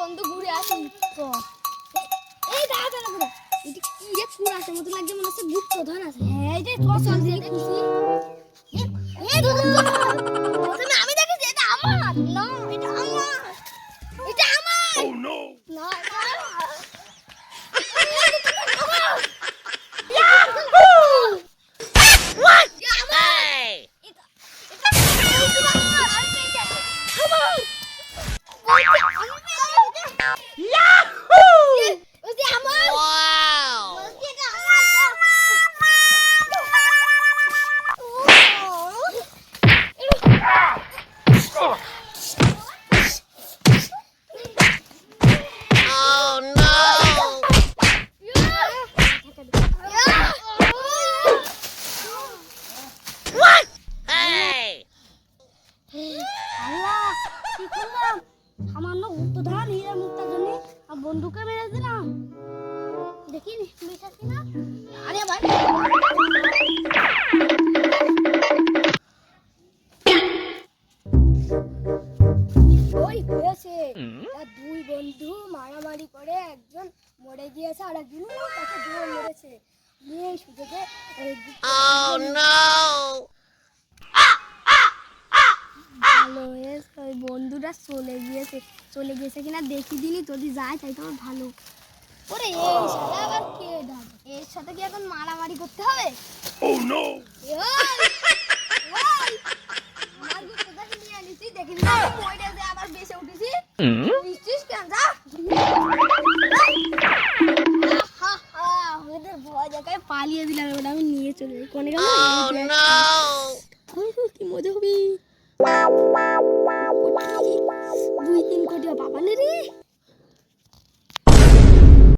বন্ধু, ঘুরে আসি। এই দাঁড়া দাঁড়া ঘুরে এটা কি রে ফুল আছে? মতো লাগছে মনে হচ্ছে বুক প্রধান আছে। হ্যাঁ এই যে তো চল দিয়ে উত্তধান হীরা মুক্তার জন্য বন্ধুকে মেরে দিলাম। দেখিনি বিশ্বাস না আরে ভাই। ওই হয়েছে আর দুই বন্ধু মারামারি করে একজন মরে গিয়েছে আর একজন তাকে মেরেছে। নিয়ে সুযোগে এই Oh no! ভালো হয়েছে ওই বন্ধুরা চলে গিয়েছে চলে গিয়েছে কিনা দেখি দিনই যদি যায় তাই তো আমার ভালো। ওরে এই সাথে আবার কে ডাক এর সাথে কি এখন মারামারি করতে হবে? Oh আবার বেঁচে উঠেছি। কেন যা? ওদের ভয় দেখায় পালিয়ে দিলাম ওটা আমি নিয়ে চলে যাই। কোনে Oh কি মজা হবে। তিন কোটি বাবা রে?